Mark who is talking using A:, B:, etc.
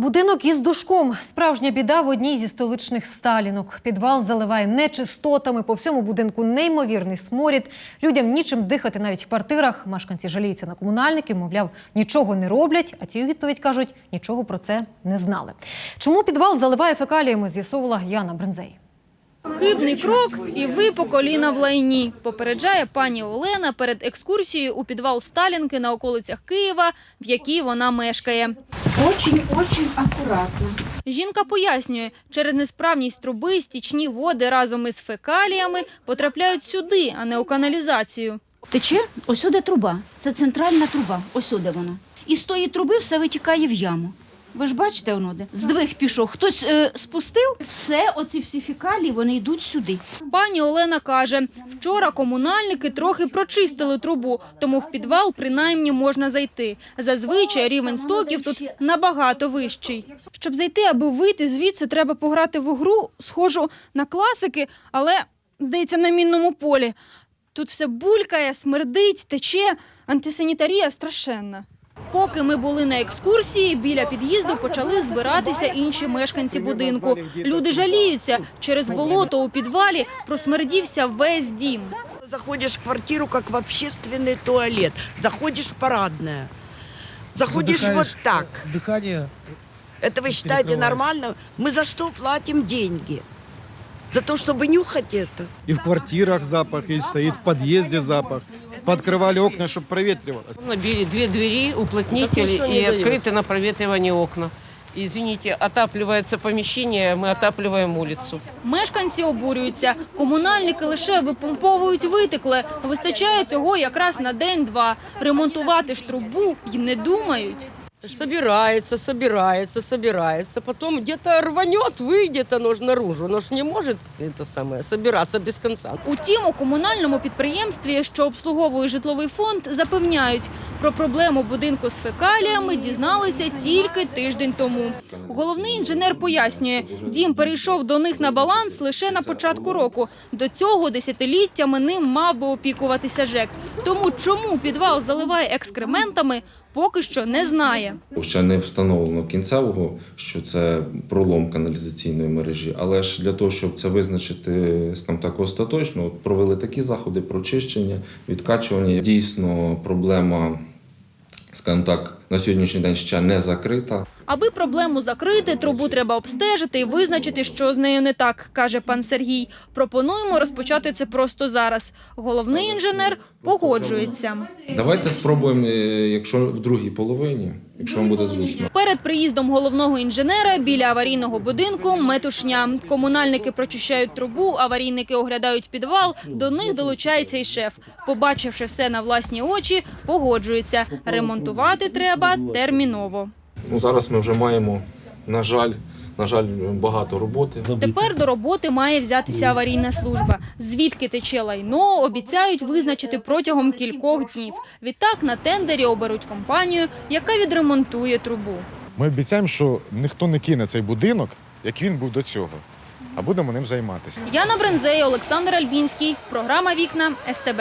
A: Будинок із душком. Справжня біда в одній зі столичних сталінок. Підвал заливає нечистотами. По всьому будинку неймовірний сморід. Людям нічим дихати навіть в квартирах. Мешканці жаліються на комунальників, мовляв, нічого не роблять. А ті у відповідь кажуть, нічого про це не знали. Чому підвал заливає фекаліями, з'ясовувала Яна Брензей.
B: Хибний крок і ви по коліна в лайні, попереджає пані Олена перед екскурсією у підвал Сталінки на околицях Києва, в якій вона мешкає.
C: Очень-очень аккуратно.
B: Жінка пояснює, через несправність труби стічні води разом із фекаліями потрапляють сюди, а не у каналізацію.
C: Тече ось сюди труба. Це центральна труба. Ось сюди вона. І з тої труби все витікає в яму. Ви ж бачите, воно де? Здвиг пішов. Хтось е, спустив, все, оці всі фекалії, вони йдуть сюди.
B: Пані Олена каже, вчора комунальники трохи прочистили трубу, тому в підвал принаймні можна зайти. Зазвичай рівень стоків тут набагато вищий. Щоб зайти, аби вийти звідси, треба пограти в гру, схожу на класики, але, здається, на мінному полі. Тут все булькає, смердить, тече, антисанітарія страшенна. Поки ми були на екскурсії, біля під'їзду почали збиратися інші мешканці будинку. Люди жаліються, через болото у підвалі просмердівся весь дім.
D: Заходишь в квартиру, как в общественный туалет. Заходишь в парадное. Заходишь вот
E: Задыхаешь,
D: так.
E: Дыхание
D: Это вы считаете
E: перекрываешь.
D: нормально? Мы за что платим деньги? За то, чтобы нюхать это?
E: и в квартирах запах, и стоит в подъезде запах. Пооткрывали окна, чтобы проветривалось.
F: Набили две двери, уплотнитель и открыты на проветривание окна. Извините, отапливается помещение, мы отапливаем улицу.
B: Мешканці обурюються. Комунальники лише випомповують витекле. Вистачає цього якраз на день-два. Ремонтувати ж трубу й не думають.
G: Собирается, собирается, собирается. Потом где-то рванет, выйдет оно же наружу. Оно ж не может это самое собираться без конца.
B: Утім, у комунальному підприємстві, що обслуговує житловий фонд, запевняють, про проблему будинку з фекаліями дізналися тільки тиждень тому. Головний інженер пояснює, дім перейшов до них на баланс лише на початку року. До цього десятиліттями ним мав би опікуватися ЖЕК. Тому чому підвал заливає екскрементами, поки що не знає.
H: Ще не встановлено кінцевого, що це пролом каналізаційної мережі, але ж для того, щоб це визначити, скажімо так, остаточно, провели такі заходи прочищення, відкачування. Дійсно, проблема, скажімо так, на сьогоднішній день ще не закрита.
B: Аби проблему закрити, трубу треба обстежити і визначити, що з нею не так, каже пан Сергій. Пропонуємо розпочати це просто зараз. Головний інженер погоджується.
H: Давайте спробуємо, е, якщо в другій половині, якщо вам буде зручно.
B: Перед приїздом головного інженера біля аварійного будинку метушня. Комунальники прочищають трубу, аварійники оглядають підвал. До них долучається і шеф. Побачивши все на власні очі, погоджується. Ремонтувати треба терміново.
H: Ну, зараз ми вже маємо, на жаль, на жаль, багато роботи.
B: Тепер до роботи має взятися аварійна служба. Звідки тече лайно, обіцяють визначити протягом кількох днів. Відтак на тендері оберуть компанію, яка відремонтує трубу.
I: Ми обіцяємо, що ніхто не кине цей будинок, як він був до цього, а будемо ним займатися.
B: Яна Брензей, Олександр Альбінський. Програма «Вікна» СТБ.